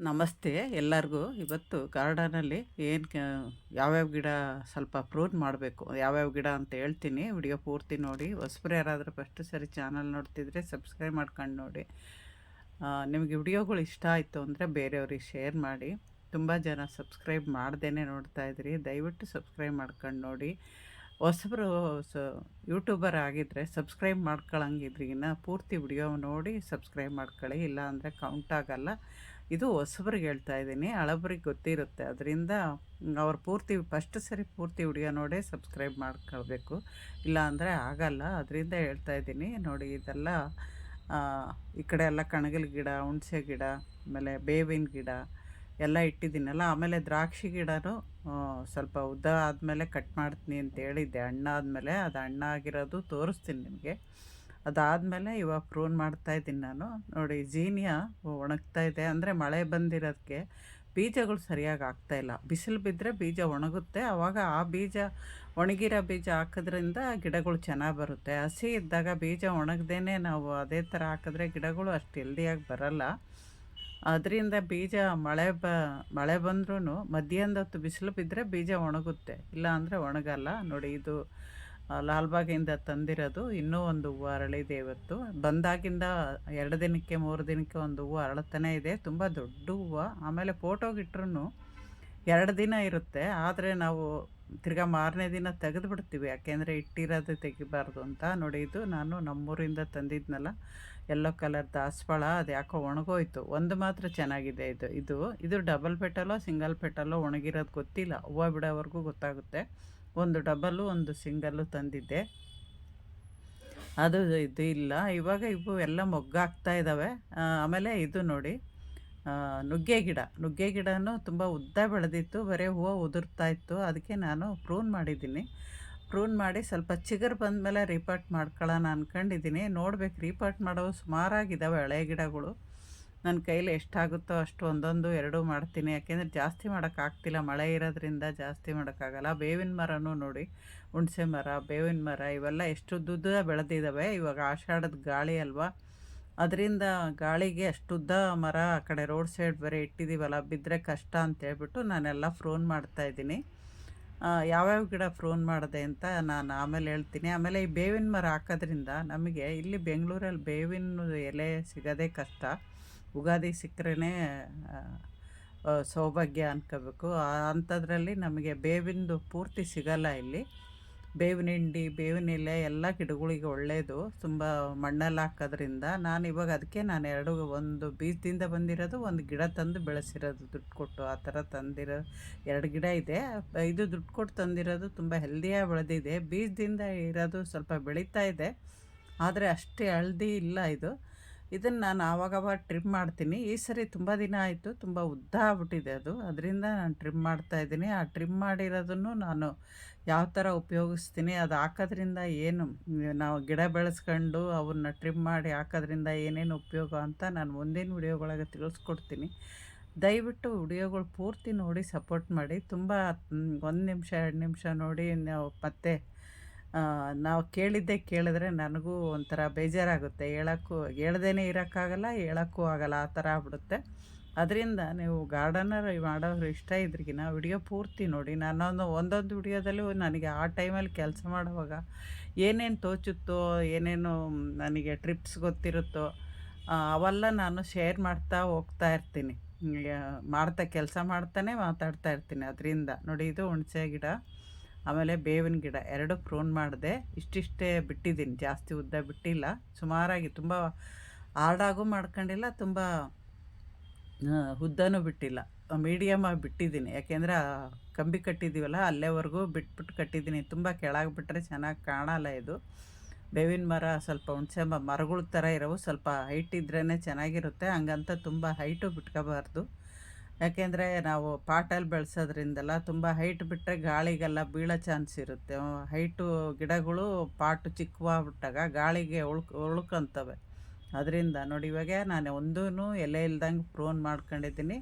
ನಮಸ್ತೆ ಎಲ್ಲರಿಗೂ. ಇವತ್ತು ಗಾರ್ಡನಲ್ಲಿ ಏನು ಯಾವ್ಯಾವ ಗಿಡ ಸ್ವಲ್ಪ ಪ್ರೂನ್ ಮಾಡಬೇಕು, ಯಾವ್ಯಾವ ಗಿಡ ಅಂತ ಹೇಳ್ತೀನಿ. ವಿಡಿಯೋ ಪೂರ್ತಿ ನೋಡಿ. ಹೊಸಬ್ರು ಯಾರಾದರೂ ಫಸ್ಟ್ ಸರಿ ಚಾನಲ್ ನೋಡ್ತಿದ್ರೆ ಸಬ್ಸ್ಕ್ರೈಬ್ ಮಾಡ್ಕೊಂಡು ನೋಡಿ. ನಿಮಗೆ ವಿಡಿಯೋಗಳು ಇಷ್ಟ ಆಯಿತು ಅಂದರೆ ಬೇರೆಯವ್ರಿಗೆ ಶೇರ್ ಮಾಡಿ. ತುಂಬ ಜನ ಸಬ್ಸ್ಕ್ರೈಬ್ ಮಾಡ್ದೇ ನೋಡ್ತಾ ಇದ್ರಿ. ದಯವಿಟ್ಟು ಸಬ್ಸ್ಕ್ರೈಬ್ ಮಾಡ್ಕೊಂಡು ನೋಡಿ. ಹೊಸಬ್ರು ಸ, ಯೂಟ್ಯೂಬರ್ ಆಗಿದ್ದರೆ ಸಬ್ಸ್ಕ್ರೈಬ್ ಮಾಡ್ಕೊಳಂಗಿದ್ರಿಗಿನ್ನ ಪೂರ್ತಿ ವಿಡಿಯೋ ನೋಡಿ ಸಬ್ಸ್ಕ್ರೈಬ್ ಮಾಡ್ಕೊಳ್ಳಿ. ಇಲ್ಲ ಅಂದರೆ ಕೌಂಟ್ ಆಗಲ್ಲ. ಇದು ಹೊಸಬ್ರಿಗೆ ಹೇಳ್ತಾ ಇದ್ದೀನಿ. ಹಳಬ್ರಿಗೆ ಗೊತ್ತಿರುತ್ತೆ. ಅದರಿಂದ ಅವ್ರು ಪೂರ್ತಿ, ಫಸ್ಟ್ ಸರಿ ಪೂರ್ತಿ ಹುಡುಗ ನೋಡೇ ಸಬ್ಸ್ಕ್ರೈಬ್ ಮಾಡ್ಕೊಳ್ಬೇಕು. ಇಲ್ಲ ಅಂದರೆ ಆಗಲ್ಲ. ಅದರಿಂದ ಹೇಳ್ತಾ ಇದ್ದೀನಿ. ನೋಡಿ, ಇದೆಲ್ಲ ಈ ಕಡೆ ಎಲ್ಲ ಕಣಗಲ್ ಗಿಡ, ಹುಣಸೆ ಗಿಡ, ಆಮೇಲೆ ಬೇವಿನ ಗಿಡ ಎಲ್ಲ ಇಟ್ಟಿದ್ದೀನಲ್ಲ. ಆಮೇಲೆ ದ್ರಾಕ್ಷಿ ಗಿಡನೂ ಸ್ವಲ್ಪ ಉದ್ದ ಆದಮೇಲೆ ಕಟ್ ಮಾಡ್ತೀನಿ ಅಂತ ಹೇಳಿದ್ದೆ. ಹಣ್ಣಾದಮೇಲೆ, ಅದು ಹಣ್ಣಾಗಿರೋದು ತೋರಿಸ್ತೀನಿ ನಿಮಗೆ. ಅದಾದಮೇಲೆ ಇವಾಗ ಪ್ರೂನ್ ಮಾಡ್ತಾ ಇದ್ದೀನಿ ನಾನು. ನೋಡಿ, ಜೀನಿಯಾ ಒಣಗ್ತಾ ಇದೆ. ಅಂದರೆ ಮಳೆ ಬಂದಿರೋದಕ್ಕೆ ಬೀಜಗಳು ಸರಿಯಾಗಿ ಆಗ್ತಾ ಇಲ್ಲ. ಬಿಸಿಲು ಬಿದ್ದರೆ ಬೀಜ ಒಣಗುತ್ತೆ. ಆವಾಗ ಆ ಬೀಜ, ಒಣಗಿರೋ ಬೀಜ ಹಾಕೋದ್ರಿಂದ ಗಿಡಗಳು ಚೆನ್ನಾಗಿ ಬರುತ್ತೆ. ಹಸಿ ಇದ್ದಾಗ ಬೀಜ ಒಣಗ್ದೇ ನಾವು ಅದೇ ಥರ ಹಾಕಿದ್ರೆ ಗಿಡಗಳು ಅಷ್ಟು ಹೆಲ್ದಿಯಾಗಿ ಬರಲ್ಲ. ಅದರಿಂದ ಬೀಜ ಮಳೆ ಬ, ಮಳೆ ಬಂದ್ರೂ ಮಧ್ಯಾಹ್ನದ ಹೊತ್ತು ಬಿಸಿಲು ಬಿದ್ದರೆ ಬೀಜ ಒಣಗುತ್ತೆ. ಇಲ್ಲ ಅಂದರೆ ಒಣಗಲ್ಲ. ನೋಡಿ, ಇದು ಲಾಲ್ಬಾಗಿಂದ ತಂದಿರೋದು ಇನ್ನೂ ಒಂದು ಹೂವು ಅರಳಿದೆ ಇವತ್ತು. ಬಂದಾಗಿಂದ ಎರಡು ದಿನಕ್ಕೆ, ಮೂರು ದಿನಕ್ಕೆ ಒಂದು ಹೂವು ಅರಳುತ್ತಾನೆ ಇದೆ. ತುಂಬ ದೊಡ್ಡ ಹೂವು. ಆಮೇಲೆ ಫೋಟೋಗಿಟ್ರು ಎರಡು ದಿನ ಇರುತ್ತೆ. ಆದರೆ ನಾವು ತಿರ್ಗಾ ಮಾರನೇ ದಿನ ತೆಗೆದು ಬಿಡ್ತೀವಿ ಯಾಕೆಂದರೆ ಇಟ್ಟಿರೋದು ತೆಗಿಬಾರ್ದು ಅಂತ. ನೋಡಿ, ಇದು ನಾನು ನಮ್ಮೂರಿಂದ ತಂದಿದ್ನಲ್ಲ. ಎಲ್ಲೋ ಕಲರ್ ದಾಸವಾಳ, ಅದು ಯಾಕೋ ಒಣಗೋಯ್ತು. ಒಂದು ಮಾತ್ರ ಚೆನ್ನಾಗಿದೆ ಇದು. ಇದು ಇದು ಡಬಲ್ ಪೆಟಲೋ ಸಿಂಗಲ್ ಪೆಟಲೋ ಒಣಗಿರೋದು ಗೊತ್ತಿಲ್ಲ. ಹೂವು ಬಿಡೋವರೆಗೂ ಗೊತ್ತಾಗುತ್ತೆ. ಒಂದು ಡಬಲ್ಲು, ಒಂದು ಸಿಂಗಲ್ಲು ತಂದಿದ್ದೆ. ಅದು ಇದು ಇಲ್ಲ. ಇವಾಗ ಇವು ಎಲ್ಲ ಮೊಗ್ಗಾಗ್ತಾ ಇದ್ದಾವೆ ಆಮೇಲೆ ಇದು ನೋಡಿ ನುಗ್ಗೆ ಗಿಡ. ನುಗ್ಗೆ ಗಿಡನೂ ತುಂಬ ಉದ್ದ ಬೆಳೆದಿತ್ತು, ಬರೀ ಹೂವು ಉದುರ್ತಾ ಇತ್ತು. ಅದಕ್ಕೆ ನಾನು ಪ್ರೂನ್ ಮಾಡಿದ್ದೀನಿ. ಪ್ರೂನ್ ಮಾಡಿ ಸ್ವಲ್ಪ ಚಿಗರ್ ಬಂದ ಮೇಲೆ ರೀಪಾರ್ಟ್ ಮಾಡ್ಕೊಳ್ಳೋಣ ಅಂದ್ಕೊಂಡಿದ್ದೀನಿ ನೋಡ್ಬೇಕು ರೀಪಾಟ್ ಮಾಡೋವು ಸುಮಾರಾಗಿದ್ದಾವೆ ಹಳೆ ಗಿಡಗಳು. ನನ್ನ ಕೈಲಿ ಎಷ್ಟಾಗುತ್ತೋ ಅಷ್ಟು ಒಂದೊಂದು, ಎರಡು ಮಾಡ್ತೀನಿ. ಯಾಕೆಂದರೆ ಜಾಸ್ತಿ ಮಾಡೋಕ್ಕಾಗ್ತಿಲ್ಲ ಮಳೆ ಇರೋದ್ರಿಂದ ಜಾಸ್ತಿ ಮಾಡೋಕ್ಕಾಗಲ್ಲ ಬೇವಿನ ಮರನೂ ನೋಡಿ, ಹುಣಸೆ ಮರ, ಬೇವಿನ ಮರ, ಇವೆಲ್ಲ ಎಷ್ಟು ಉದ್ದುದ್ದ ಬೆಳೆದಿದ್ದಾವೆ. ಇವಾಗ ಆಷಾಢದ ಗಾಳಿ ಅಲ್ವಾ? ಅದರಿಂದ ಗಾಳಿಗೆ ಅಷ್ಟುದ್ದ ಮರ ಆ ಕಡೆ ರೋಡ್ ಸೈಡ್ ಬೇರೆ ಇಟ್ಟಿದ್ದೀವಲ್ಲ ಬಿದ್ದರೆ ಕಷ್ಟ ಅಂತೇಳ್ಬಿಟ್ಟು ನಾನೆಲ್ಲ ಫ್ರೋನ್ ಮಾಡ್ತಾಯಿದ್ದೀನಿ ಯಾವ್ಯಾವ ಗಿಡ ಫ್ರೋನ್ ಮಾಡಿದೆ ಅಂತ ನಾನು ಆಮೇಲೆ ಹೇಳ್ತೀನಿ. ಆಮೇಲೆ ಈ ಬೇವಿನ ಮರ ಹಾಕೋದ್ರಿಂದ ನಮಗೆ ಇಲ್ಲಿ ಬೆಂಗಳೂರಲ್ಲಿ ಬೇವಿನ ಎಲೆ ಸಿಗೋದೇ ಕಷ್ಟ. ಉಗಾದಿ ಸಿಕ್ಕರೆ ಸೌಭಾಗ್ಯ ಅನ್ಕೋಬೇಕು. ಅಂಥದ್ರಲ್ಲಿ ನಮಗೆ ಬೇವಿಂದು ಪೂರ್ತಿ ಸಿಗಲ್ಲ ಇಲ್ಲಿ. ಬೇವಿನ ಹಿಂಡಿ, ಬೇವಿನ ಎಲೆ ಎಲ್ಲ ಗಿಡಗಳಿಗೆ ಒಳ್ಳೆಯದು ತುಂಬ ಮಣ್ಣಲ್ಲಿ ಹಾಕೋದ್ರಿಂದ ನಾನು ಇವಾಗ ಅದಕ್ಕೆ ನಾನು ಎರಡು ಒಂದು ಬೀಜದಿಂದ ಬಂದಿರೋದು, ಒಂದು ಗಿಡ ತಂದು ಬೆಳೆಸಿರೋದು ದುಡ್ಡು ಕೊಟ್ಟು ಆ ಥರ ತಂದಿರೋ ಎರಡು ಗಿಡ ಇದೆ. ಇದು ದುಡ್ಡು ಕೊಟ್ಟು ತಂದಿರೋದು ತುಂಬ ಹೆಲ್ದಿಯಾಗಿ ಬೆಳೆದಿದೆ. ಬೀಜದಿಂದ ಇರೋದು ಸ್ವಲ್ಪ ಬೆಳೀತಾ ಇದೆ. ಆದರೆ ಅಷ್ಟೇ ಹಳದಿ ಇಲ್ಲ ಇದು. ಇದನ್ನು ನಾನು ಆವಾಗವಾಗ ಟ್ರಿಮ್ ಮಾಡ್ತೀನಿ. ಈ ಸರಿ ತುಂಬ ದಿನ ಆಯಿತು, ತುಂಬ ಉದ್ದ ಆಗ್ಬಿಟ್ಟಿದೆ ಅದು. ಅದರಿಂದ ನಾನು ಟ್ರಿಮ್ ಮಾಡ್ತಾ ಇದ್ದೀನಿ. ಆ ಟ್ರಿಮ್ ಮಾಡಿರೋದನ್ನು ನಾನು ಯಾವ ಥರ ಉಪಯೋಗಿಸ್ತೀನಿ, ಅದು ಹಾಕೋದ್ರಿಂದ ಏನು, ನಾವು ಗಿಡ ಬೆಳೆಸ್ಕೊಂಡು ಅವನ್ನ ಟ್ರಿಮ್ ಮಾಡಿ ಹಾಕೋದ್ರಿಂದ ಏನೇನು ಉಪಯೋಗ ಅಂತ ನಾನು ಮುಂದಿನ ವಿಡಿಯೋಗಳಿಗೆ ತಿಳಿಸ್ಕೊಡ್ತೀನಿ. ದಯವಿಟ್ಟು ವಿಡಿಯೋಗಳು ಪೂರ್ತಿ ನೋಡಿ ಸಪೋರ್ಟ್ ಮಾಡಿ. ತುಂಬ ಒಂದು ನಿಮಿಷ, ಎರಡು ನಿಮಿಷ ನೋಡಿ ನಾವು ಮತ್ತೆ ನಾವು ಕೇಳಿದ್ದೆ ಕೇಳಿದ್ರೆ ನನಗೂ ಒಂಥರ ಬೇಜಾರಾಗುತ್ತೆ. ಹೇಳೋಕ್ಕೂ ಹೇಳ್ದೇ ಇರೋಕ್ಕಾಗಲ್ಲ, ಹೇಳೋಕ್ಕೂ ಆಗಲ್ಲ. ಆ ಥರ ಆಗ್ಬಿಡುತ್ತೆ. ಅದರಿಂದ ನೀವು ಗಾರ್ಡನರ್ ಮಾಡೋರು ಇಷ್ಟ ಇದ್ರಿಗಿನ ವಿಡಿಯೋ ಪೂರ್ತಿ ನೋಡಿ. ನಾನೊಂದು, ಒಂದೊಂದು ವಿಡಿಯೋದಲ್ಲೂ ನನಗೆ ಆ ಟೈಮಲ್ಲಿ ಕೆಲಸ ಮಾಡುವಾಗ ಏನೇನು ತೋಚುತ್ತೋ, ಏನೇನು ನನಗೆ ಟ್ರಿಪ್ಸ್ ಗೊತ್ತಿರುತ್ತೋ ಅವೆಲ್ಲ ನಾನು ಶೇರ್ ಮಾಡ್ತಾ ಹೋಗ್ತಾ ಇರ್ತೀನಿ. ಮಾಡ್ತಾ, ಕೆಲಸ ಮಾಡ್ತಾನೆ ಮಾತಾಡ್ತಾ ಇರ್ತೀನಿ. ಅದರಿಂದ ನೋಡಿ, ಇದು ಹುಣಸೆ ಗಿಡ. ಆಮೇಲೆ ಬೇವಿನ ಗಿಡ ಎರಡು ಪ್ರೂನ್ ಮಾಡಿದೆ. ಇಷ್ಟಿಷ್ಟೇ ಬಿಟ್ಟಿದ್ದೀನಿ. ಜಾಸ್ತಿ ಉದ್ದ ಬಿಟ್ಟಿಲ್ಲ. ಸುಮಾರಾಗಿ ತುಂಬ ಆರ್ಡಾಗೂ ಮಾಡ್ಕೊಂಡಿಲ್ಲ, ತುಂಬ ಉದ್ದನೂ ಬಿಟ್ಟಿಲ್ಲ. ಮೀಡಿಯಮಾಗಿ ಬಿಟ್ಟಿದ್ದೀನಿ. ಯಾಕೆಂದರೆ ಕಂಬಿ ಕಟ್ಟಿದ್ದೀವಲ್ಲ, ಅಲ್ಲೇವರೆಗೂ ಬಿಟ್ಬಿಟ್ಟು ಕಟ್ಟಿದ್ದೀನಿ. ತುಂಬ ಕೆಳಗೆ ಬಿಟ್ಟರೆ ಚೆನ್ನಾಗಿ ಕಾಣಲ್ಲ ಇದು. ಬೇವಿನ ಮರ ಸ್ವಲ್ಪ ಹುಣಸೆ ಮರಗಳ ಥರ ಇರೋವು. ಸ್ವಲ್ಪ ಹೈಟ್ ಇದ್ರೇ ಚೆನ್ನಾಗಿರುತ್ತೆ. ಹಂಗಂತ ತುಂಬ ಹೈಟು ಬಿಟ್ಕೋಬಾರ್ದು. ಯಾಕೆಂದರೆ ನಾವು ಪಾಟಲ್ಲಿ ಬೆಳೆಸೋದ್ರಿಂದಲ್ಲ ತುಂಬ ಹೈಟ್ ಬಿಟ್ಟರೆ ಗಾಳಿಗೆಲ್ಲ ಬೀಳೋ ಚಾನ್ಸ್ ಇರುತ್ತೆ. ಹೈಟು ಗಿಡಗಳು ಪಾಟು ಚಿಕ್ಕವಾಗ್ಬಿಟ್ಟಾಗ ಗಾಳಿಗೆ ಉಳ್ಕ್, ಉಳ್ಕೊಂತವೆ. ಅದರಿಂದ ನೋಡಿ ಇವಾಗ ನಾನು ಒಂದೂ ಎಲೆ ಇಲ್ದಂಗೆ ಪ್ರೋನ್ ಮಾಡ್ಕೊಂಡಿದ್ದೀನಿ.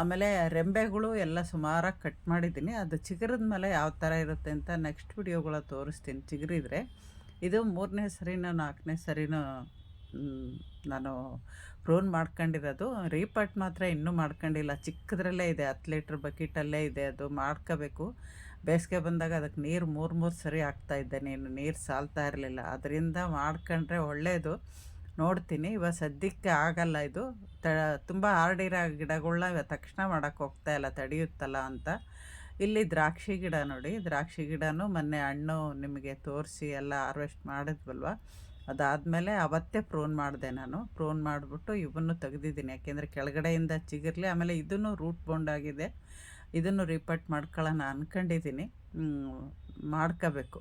ಆಮೇಲೆ ರೆಂಬೆಗಳು ಎಲ್ಲ ಸುಮಾರಾಗಿ ಕಟ್ ಮಾಡಿದ್ದೀನಿ. ಅದು ಚಿಗುರಿದ ಮೇಲೆ ಯಾವ ಥರ ಇರುತ್ತೆ ಅಂತ ನೆಕ್ಸ್ಟ್ ವಿಡಿಯೋಗಳ ತೋರಿಸ್ತೀನಿ. ಚಿಗುರಿದ್ರೆ. ಇದು ಮೂರನೇ ಸರಿನೋ ನಾಲ್ಕನೇ ಸರಿನೋ ನಾನು ಪ್ರೋನ್ ಮಾಡ್ಕೊಂಡಿರೋದು. ರೀಪಟ್ ಮಾತ್ರ ಇನ್ನೂ ಮಾಡ್ಕೊಂಡಿಲ್ಲ. ಚಿಕ್ಕದ್ರಲ್ಲೇ ಇದೆ. ಹತ್ತು ಲೀಟ್ರ್ ಬಕೆಟಲ್ಲೇ ಇದೆ. ಅದು ಮಾಡ್ಕೋಬೇಕು. ಬೇಸಿಗೆ ಬಂದಾಗ ಅದಕ್ಕೆ ನೀರು ಮೂರು ಮೂರು ಸರಿ ಹಾಕ್ತಾ ಇದ್ದೆ. ನೀನು ನೀರು ಸಾಲ್ತಾ ಇರಲಿಲ್ಲ. ಅದರಿಂದ ಮಾಡ್ಕೊಂಡ್ರೆ ಒಳ್ಳೆಯದು ನೋಡ್ತೀನಿ. ಇವಾಗ ಸದ್ಯಕ್ಕೆ ಆಗಲ್ಲ ಇದು. ತ, ತುಂಬ ಹಾರ್ಡಿರೋ ಗಿಡಗಳ್ನ ತಕ್ಷಣ ಮಾಡೋಕ್ಕೆ ಹೋಗ್ತಾ ಇಲ್ಲ. ತಡೆಯುತ್ತಲ್ಲ ಅಂತ. ಇಲ್ಲಿ ದ್ರಾಕ್ಷಿ ಗಿಡ ನೋಡಿ. ದ್ರಾಕ್ಷಿ ಗಿಡನೂ ಮೊನ್ನೆ ಹಣ್ಣು ನಿಮಗೆ ತೋರಿಸಿ ಎಲ್ಲ ಹಾರ್ವೆಸ್ಟ್ ಮಾಡಿದ್ವಲ್ವ? ಅದಾದಮೇಲೆ ಅವತ್ತೇ ಪ್ರೋನ್ ಮಾಡಿದೆ ನಾನು. ಪ್ರೋನ್ ಮಾಡಿಬಿಟ್ಟು ಇವನ್ನು ತೆಗೆದಿದ್ದೀನಿ. ಯಾಕೆಂದರೆ ಕೆಳಗಡೆಯಿಂದ ಚಿಗಿರಲಿ, ಆಮೇಲೆ ಇದನ್ನು ರೂಟ್ ಬೌಂಡಾಗಿದೆ ಇದನ್ನು ರಿಪಟ್ ಮಾಡ್ಕೊಳ್ಳೋಣ ಅಂದ್ಕೊಂಡಿದ್ದೀನಿ ಮಾಡ್ಕೋಬೇಕು.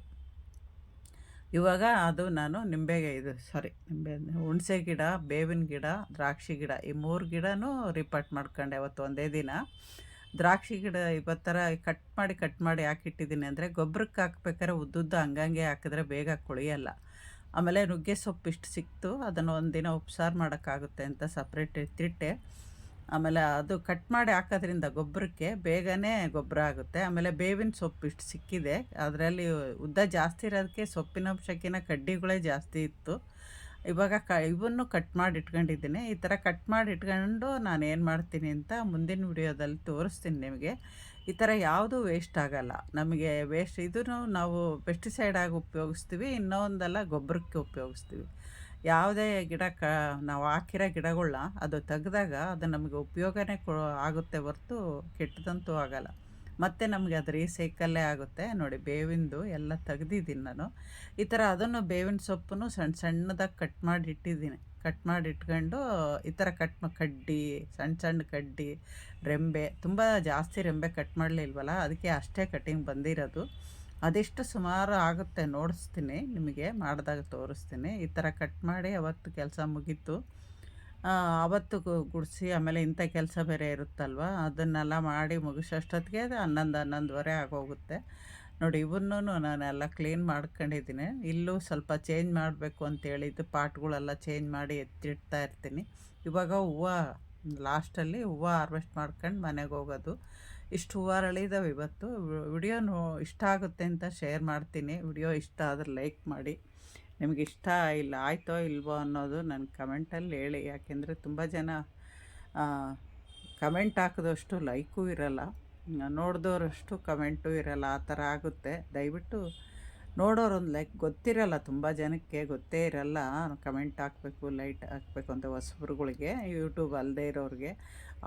ಇವಾಗ ಅದು ನಾನು ನಿಂಬೆಗೆ ಇದು ಸಾರಿ ನಿಂಬೆ, ಹುಣಸೆ ಗಿಡ, ಬೇವಿನ ಗಿಡ, ದ್ರಾಕ್ಷಿ ಗಿಡ, ಈ ಮೂರು ಗಿಡನೂ ರಿಪಟ್ ಮಾಡ್ಕೊಂಡೆ ಅವತ್ತು ಒಂದೇ ದಿನ. ದ್ರಾಕ್ಷಿ ಗಿಡ ಇವತ್ತು ಥರ ಕಟ್ ಮಾಡಿ ಕಟ್ ಮಾಡಿ ಹಾಕಿಟ್ಟಿದ್ದೀನಿ ಅಂದರೆ ಗೊಬ್ಬರಕ್ಕೆ ಹಾಕ್ಬೇಕಾದ್ರೆ ಉದ್ದುದ್ದ ಹಂಗಂಗೆ ಹಾಕಿದ್ರೆ ಬೇಗ ಕೊಳಿಯಲ್ಲ. ಆಮೇಲೆ ನುಗ್ಗೆ ಸೊಪ್ಪು ಇಷ್ಟು ಸಿಕ್ತು. ಅದನ್ನು ಒಂದಿನ ದಿನ ಉಪ್ಸಾರು ಮಾಡೋಕ್ಕಾಗುತ್ತೆ ಅಂತ ಸಪ್ರೇಟ್ ಎತ್ತಿಟ್ಟೆ ಆಮೇಲೆ ಅದು ಕಟ್ ಮಾಡಿ ಹಾಕೋದ್ರಿಂದ ಗೊಬ್ಬರಕ್ಕೆ ಬೇಗನೆ ಗೊಬ್ಬರ ಆಗುತ್ತೆ. ಆಮೇಲೆ ಬೇವಿನ ಸೊಪ್ಪು ಇಷ್ಟು ಸಿಕ್ಕಿದೆ. ಅದರಲ್ಲಿ ಉದ್ದ ಜಾಸ್ತಿ ಇರೋದಕ್ಕೆ ಸೊಪ್ಪಿನ ಅಂಶಕ್ಕಿನ ಕಡ್ಡಿಗಳೇ ಜಾಸ್ತಿ ಇತ್ತು. ಇವಾಗ ಕ ಇವನ್ನು ಕಟ್ ಮಾಡಿ ಇಟ್ಕೊಂಡಿದ್ದೀನಿ. ಈ ಥರ ಕಟ್ ಮಾಡಿ ಇಟ್ಕೊಂಡು ನಾನು ಏನು ಮಾಡ್ತೀನಿ ಅಂತ ಮುಂದಿನ ವಿಡಿಯೋದಲ್ಲಿ ತೋರಿಸ್ತೀನಿ ನಿಮಗೆ. ಈ ಥರ ಯಾವುದೂ ವೇಸ್ಟ್ ಆಗೋಲ್ಲ. ನಮಗೆ ವೇಸ್ಟ್ ಇದನ್ನು ನಾವು ಪೆಸ್ಟಿಸೈಡಾಗಿ ಉಪಯೋಗಿಸ್ತೀವಿ, ಇನ್ನೊಂದೆಲ್ಲ ಗೊಬ್ಬರಕ್ಕೆ ಉಪಯೋಗಿಸ್ತೀವಿ. ಯಾವುದೇ ಗಿಡ ಕ, ನಾವು ಹಾಕಿರೋ ಗಿಡಗಳನ್ನ ಅದು ತೆಗೆದಾಗ ಅದು ನಮಗೆ ಉಪಯೋಗನೇ ಕೊ, ಆಗುತ್ತೆ ಹೊರತು ಕೆಟ್ಟದಂತೂ ಆಗಲ್ಲ. ಮತ್ತು ನಮಗೆ ಅದು ರೀಸೈಕಲ್ಲೇ ಆಗುತ್ತೆ. ನೋಡಿ ಬೇವಿಂದು ಎಲ್ಲ ತೆಗೆದಿದ್ದೀನಿ ನಾನು. ಈ ಥರ ಅದನ್ನು ಬೇವಿನ ಸೊಪ್ಪನ್ನು ಸಣ್ಣ ಸಣ್ಣದಾಗಿ ಕಟ್ ಮಾಡಿ ಇಟ್ಟಿದ್ದೀನಿ. ಕಟ್ ಮಾಡಿ ಇಟ್ಕೊಂಡು ಈ ಥರ ಕಟ್ ಕಡ್ಡಿ ಸಣ್ಣ ಸಣ್ಣ ಕಡ್ಡಿ, ರೆಂಬೆ, ತುಂಬ ಜಾಸ್ತಿ ರೆಂಬೆ ಕಟ್ ಮಾಡಲಿಲ್ವಲ್ಲ ಅದಕ್ಕೆ ಅಷ್ಟೇ ಕಟಿಂಗ್ ಬಂದಿರೋದು. ಅದೆಷ್ಟು ಸುಮಾರು ಆಗುತ್ತೆ ನೋಡಿಸ್ತೀನಿ, ನಿಮಗೆ ಮಾಡಿದಾಗ ತೋರಿಸ್ತೀನಿ. ಈ ಥರ ಕಟ್ ಮಾಡಿ ಅವತ್ತು ಕೆಲಸ ಮುಗೀತು. ಅವತ್ತು ಗುಡಿಸಿ, ಆಮೇಲೆ ಇಂಥ ಕೆಲಸ ಬೇರೆ ಇರುತ್ತಲ್ವ, ಅದನ್ನೆಲ್ಲ ಮಾಡಿ ಮುಗಿಸೋಷ್ಟೊತ್ತಿಗೆ ಹನ್ನೊಂದು, ಹನ್ನೊಂದುವರೆ ಆಗೋಗುತ್ತೆ. ನೋಡಿ ಇವನ್ನೂ ನಾನೆಲ್ಲ ಕ್ಲೀನ್ ಮಾಡ್ಕೊಂಡಿದ್ದೀನಿ. ಇಲ್ಲೂ ಸ್ವಲ್ಪ ಚೇಂಜ್ ಮಾಡಬೇಕು ಅಂತೇಳಿದ್ದು ಪಾಟ್ಗಳೆಲ್ಲ ಚೇಂಜ್ ಮಾಡಿ ಎತ್ತಿಡ್ತಾ ಇರ್ತೀನಿ. ಇವಾಗ ಹೂವು ಲಾಸ್ಟಲ್ಲಿ ಹೂವು ಹಾರ್ವೆಸ್ಟ್ ಮಾಡ್ಕೊಂಡು ಮನೆಗೆ ಹೋಗೋದು. ಇಷ್ಟು ಹೂವು ಅರಳಿದಾವೆ ಇವತ್ತು. ವಿಡಿಯೋ ಇಷ್ಟ ಆಗುತ್ತೆ ಅಂತ ಶೇರ್ ಮಾಡ್ತೀನಿ. ವಿಡಿಯೋ ಇಷ್ಟ ಆದರೆ ಲೈಕ್ ಮಾಡಿ. ನಿಮಗೆ ಇಷ್ಟ ಇಲ್ಲ, ಆಯಿತೋ ಇಲ್ವೋ ಅನ್ನೋದು ನನ್ನ ಕಮೆಂಟಲ್ಲಿ ಹೇಳಿ. ಯಾಕೆಂದರೆ ತುಂಬ ಜನ ಕಮೆಂಟ್ ಹಾಕಿದಷ್ಟು ಲೈಕು ಇರಲ್ಲ. ನೋಡಿದವರಷ್ಟು ಕಮೆಂಟು ಇರಲ್ಲ, ಆ ಥರ ಆಗುತ್ತೆ. ದಯವಿಟ್ಟು ನೋಡೋರೊಂದು ಲೈಕ್ ಗೊತ್ತಿರಲ್ಲ, ತುಂಬ ಜನಕ್ಕೆ ಗೊತ್ತೇ ಇರಲ್ಲ. ಕಮೆಂಟ್ ಹಾಕಬೇಕು, ಲೈಟ್ ಹಾಕಬೇಕು ಅಂತ ಹೊಸಬ್ರುಗಳಿಗೆ, ಯೂಟ್ಯೂಬ್ ಅಲ್ಲದೆ ಇರೋರಿಗೆ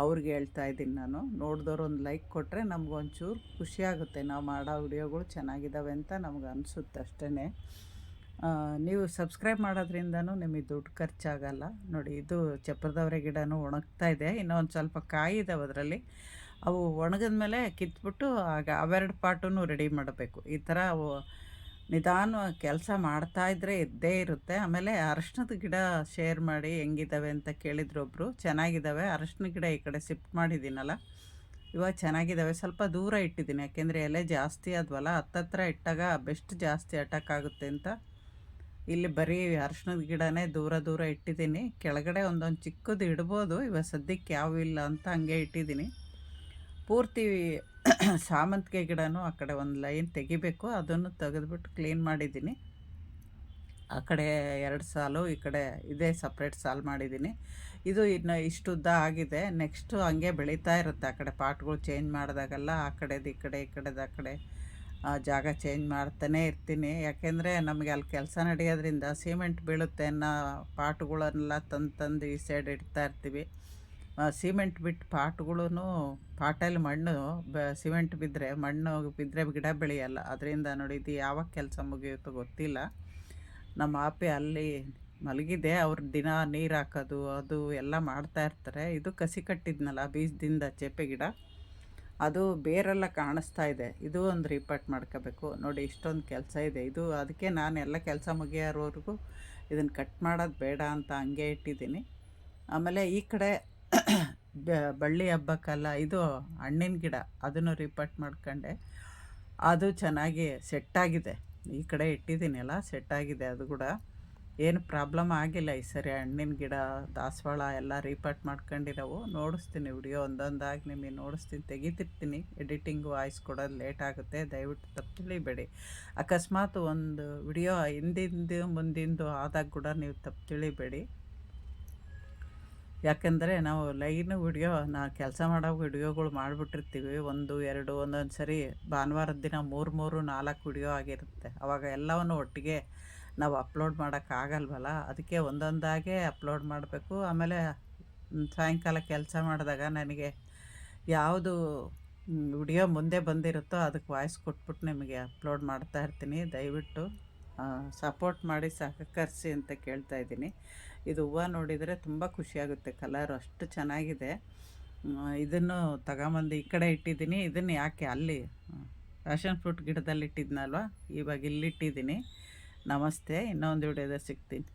ಅವ್ರಿಗೆ ಹೇಳ್ತಾ ಇದ್ದೀನಿ ನಾನು. ನೋಡಿದವ್ರು ಒಂದು ಲೈಕ್ ಕೊಟ್ಟರೆ ನಮಗೊಂಚೂರು ಖುಷಿಯಾಗುತ್ತೆ ನಾವು ಮಾಡೋ ವಿಡಿಯೋಗಳು ಚೆನ್ನಾಗಿದ್ದಾವೆ ಅಂತ ನಮ್ಗೆ ಅನಿಸುತ್ತೆ ಅಷ್ಟೇ ನೀವು ಸಬ್ಸ್ಕ್ರೈಬ್ ಮಾಡೋದ್ರಿಂದನೂ ನಿಮಗೆ ದುಡ್ಡು ಖರ್ಚಾಗಲ್ಲ. ನೋಡಿ, ಇದು ಚಪ್ರದವರೆ ಗಿಡನೂ ಒಣಗ್ತಾ ಇದೆ. ಇನ್ನೊಂದು ಸ್ವಲ್ಪ ಕಾಯಿ ಇದಾವೆ ಅದರಲ್ಲಿ. ಅವು ಒಣಗಿದ ಮೇಲೆ ಕಿತ್ಬಿಟ್ಟು ಆಗ ಅವೆರಡು ಪಾಟೂ ರೆಡಿ ಮಾಡಬೇಕು. ಈ ಥರ ಅವು ನಿಧಾನವಾಗಿ ಕೆಲಸ ಮಾಡ್ತಾಯಿದ್ರೆ ಇದ್ದೇ ಇರುತ್ತೆ. ಆಮೇಲೆ ಅರಶಿನದ ಗಿಡ ಶೇರ್ ಮಾಡಿ ಹೆಂಗಿದ್ದಾವೆ ಅಂತ ಕೇಳಿದ್ರು ಒಬ್ಬರು ಚೆನ್ನಾಗಿದ್ದಾವೆ ಅರಶಿನ ಗಿಡ ಈ ಕಡೆ ಶಿಫ್ಟ್ ಮಾಡಿದ್ದೀನಲ್ಲ ಇವಾಗ ಚೆನ್ನಾಗಿದ್ದಾವೆ ಸ್ವಲ್ಪ ದೂರ ಇಟ್ಟಿದ್ದೀನಿ. ಯಾಕೆಂದರೆ ಎಲೆ ಜಾಸ್ತಿ ಆದ್ವಲ್ಲ. ಹತ್ತತ್ರ ಇಟ್ಟಾಗ ಬೆಸ್ಟ್ ಜಾಸ್ತಿ ಅಟ್ಯಾಕ್ ಆಗುತ್ತೆ ಅಂತ. ಇಲ್ಲಿ ಬರೀ ಅರಶಿನದ ಗಿಡನೇ ದೂರ ದೂರ ಇಟ್ಟಿದ್ದೀನಿ. ಕೆಳಗಡೆ ಒಂದೊಂದು ಚಿಕ್ಕದು ಇಡ್ಬೋದು. ಇವಾಗ ಸದ್ಯಕ್ಕೆ ಯಾವ ಇಲ್ಲ ಅಂತ ಹಂಗೆ ಇಟ್ಟಿದ್ದೀನಿ. ಪೂರ್ತಿ ಸಾಮಂತಿಗೆ ಗಿಡನೂ ಆ ಕಡೆ ಒಂದು ಲೈನ್ ತೆಗಿಬೇಕು. ಅದನ್ನು ತೆಗೆದುಬಿಟ್ಟು ಕ್ಲೀನ್ ಮಾಡಿದ್ದೀನಿ. ಆ ಕಡೆ ಎರಡು ಸಾಲು, ಈ ಕಡೆ ಇದೇ ಸಪ್ರೇಟ್ ಸಾಲು ಮಾಡಿದ್ದೀನಿ. ಇದು ಇನ್ನು ಇಷ್ಟು ಉದ್ದ ಆಗಿದೆ. ನೆಕ್ಸ್ಟು ಹಂಗೆ ಬೆಳೀತಾ ಇರುತ್ತೆ. ಆ ಕಡೆ ಪಾಟ್ಗಳು ಚೇಂಜ್ ಮಾಡಿದಾಗೆಲ್ಲ ಆ ಕಡೆದು, ಈ ಕಡೆ, ಈ ಕಡೆದು, ಆ ಕಡೆ ಜಾಗ ಚೇಂಜ್ ಮಾಡ್ತಾನೇ ಇರ್ತೀನಿ. ಯಾಕೆಂದರೆ ನಮಗೆ ಅಲ್ಲಿ ಕೆಲಸ ನಡೆಯೋದ್ರಿಂದ ಸಿಮೆಂಟ್ ಬೀಳುತ್ತೆ ಅನ್ನೋ ಪಾಟ್ಗಳನ್ನೆಲ್ಲ ತಂದು ತಂದು ಈ ಸೈಡ್ ಇಡ್ತಾ ಇರ್ತೀವಿ. ಸಿಮೆಂಟ್ ಬಿಟ್ಟು ಪಾಟ್ಗಳೂ ಪಾಟಲ್ಲಿ ಮಣ್ಣು ಬ, ಸಿಮೆಂಟ್ ಬಿದ್ದರೆ ಮಣ್ಣು ಬಿದ್ದರೆ ಗಿಡ ಬೆಳೆಯಲ್ಲ. ಅದರಿಂದ ನೋಡಿ ಇದು ಯಾವಾಗ ಕೆಲಸ ಮುಗಿಯುತ್ತೋ ಗೊತ್ತಿಲ್ಲ. ನಮ್ಮ ಆಪೆ ಅಲ್ಲಿ ಮಲಗಿದೆ. ಅವ್ರು ದಿನ ನೀರು ಹಾಕೋದು, ಅದು ಎಲ್ಲ ಮಾಡ್ತಾ ಇರ್ತಾರೆ. ಇದು ಕಸಿ ಕಟ್ಟಿದ್ನಲ್ಲ ಬೀಜದಿಂದ ಚೇಪೆ ಗಿಡ. ಅದು ಬೇರೆಲ್ಲ ಕಾಣಿಸ್ತಾ ಇದೆ. ಇದು ಒಂದು ರಿಪೋರ್ಟ್ ಮಾಡ್ಕೋಬೇಕು. ನೋಡಿ ಇಷ್ಟೊಂದು ಕೆಲಸ ಇದೆ. ಇದು ಅದಕ್ಕೆ ನಾನು ಎಲ್ಲ ಕೆಲಸ ಮುಗಿಯೋವರೆಗೂ ಇದನ್ನು ಕಟ್ ಮಾಡೋದು ಬೇಡ ಅಂತ ಹಂಗೆ ಇಟ್ಟಿದ್ದೀನಿ. ಆಮೇಲೆ ಈ ಕಡೆ ಬಳ್ಳಿ ಹಬ್ಬಕ್ಕಲ್ಲ, ಇದು ಹಣ್ಣಿನ ಗಿಡ, ಅದನ್ನು ರಿಪೋರ್ಟ್ ಮಾಡ್ಕೊಂಡೆ. ಅದು ಚೆನ್ನಾಗಿ ಸೆಟ್ಟಾಗಿದೆ ಈ ಕಡೆ ಇಟ್ಟಿದ್ದೀನಲ್ಲ ಸೆಟ್ಟಾಗಿದೆ ಅದು ಕೂಡ. ಏನು ಪ್ರಾಬ್ಲಮ್ ಆಗಿಲ್ಲ ಈ ಸರಿ ಹಣ್ಣಿನ ಗಿಡ, ದಾಸವಾಳ ಎಲ್ಲ ರೀಪಾಟ್ ಮಾಡ್ಕೊಂಡಿರೋವು ನೋಡಿಸ್ತೀನಿ ವಿಡಿಯೋ ಒಂದೊಂದಾಗಿ, ನಿಮಗೆ ನೋಡಿಸ್ತೀನಿ. ತೆಗಿತಿರ್ತೀನಿ. ಎಡಿಟಿಂಗು ವಾಯ್ಸ್ ಕೊಡೋದು ಲೇಟ್ ಆಗುತ್ತೆ. ದಯವಿಟ್ಟು ತಪ್ಪು ತಿಳಿಬೇಡಿ. ಅಕಸ್ಮಾತ್ ಒಂದು ವಿಡಿಯೋ ಹಿಂದಿಂದು, ಮುಂದಿಂದು ಆದಾಗ ಕೂಡ ನೀವು ತಪ್ಪು ತಿಳಿಬೇಡಿ. ಯಾಕೆಂದರೆ ನಾವು ಲೈನ್ ವಿಡಿಯೋ, ನಾ ಕೆಲಸ ಮಾಡೋ ವಿಡಿಯೋಗಳು ಮಾಡಿಬಿಟ್ಟಿರ್ತೀವಿ. ಒಂದು, ಎರಡು, ಒಂದೊಂದು ಸರಿ ಭಾನುವಾರದ ದಿನ ಮೂರು ಮೂರು, ನಾಲ್ಕು ವಿಡಿಯೋ ಆಗಿರುತ್ತೆ. ಅವಾಗ ಎಲ್ಲವನ್ನು ಒಟ್ಟಿಗೆ ನಾವು ಅಪ್ಲೋಡ್ ಮಾಡೋಕ್ಕಾಗಲ್ವಲ್ಲ ಅದಕ್ಕೆ ಒಂದೊಂದಾಗೆ ಅಪ್ಲೋಡ್ ಮಾಡಬೇಕು. ಆಮೇಲೆ ಸಾಯಂಕಾಲ ಕೆಲಸ ಮಾಡಿದಾಗ ನನಗೆ ಯಾವುದು ವಿಡಿಯೋ ಮುಂದೆ ಬಂದಿರುತ್ತೋ ಅದಕ್ಕೆ ವಾಯ್ಸ್ ಕೊಟ್ಬಿಟ್ಟು ನಿಮಗೆ ಅಪ್ಲೋಡ್ ಮಾಡ್ತಾ ಇರ್ತೀನಿ. ದಯವಿಟ್ಟು ಸಪೋರ್ಟ್ ಮಾಡಿ ಸಹಕರಿಸಿ ಅಂತ ಕೇಳ್ತಾ ಇದ್ದೀನಿ. ಇದು ಹೂವು ನೋಡಿದರೆ ತುಂಬ ಖುಷಿಯಾಗುತ್ತೆ ಕಲರ್ ಅಷ್ಟು ಚೆನ್ನಾಗಿದೆ. ಇದನ್ನು ತಗೊಂಬಂದು ಈ ಕಡೆ ಇಟ್ಟಿದ್ದೀನಿ. ಇದನ್ನು ಯಾಕೆ ಅಲ್ಲಿ ಪ್ಯಾಷನ್ ಫ್ರೂಟ್ ಗಿಡದಲ್ಲಿ ಇಟ್ಟಿದ್ನಲ್ವ? ಇವಾಗ ಇಲ್ಲಿಟ್ಟಿದ್ದೀನಿ. ನಮಸ್ತೆ, ಇನ್ನೊಂದು ವಿಡಿಯೋದಲ್ಲಿ ಸಿಗ್ತೀನಿ.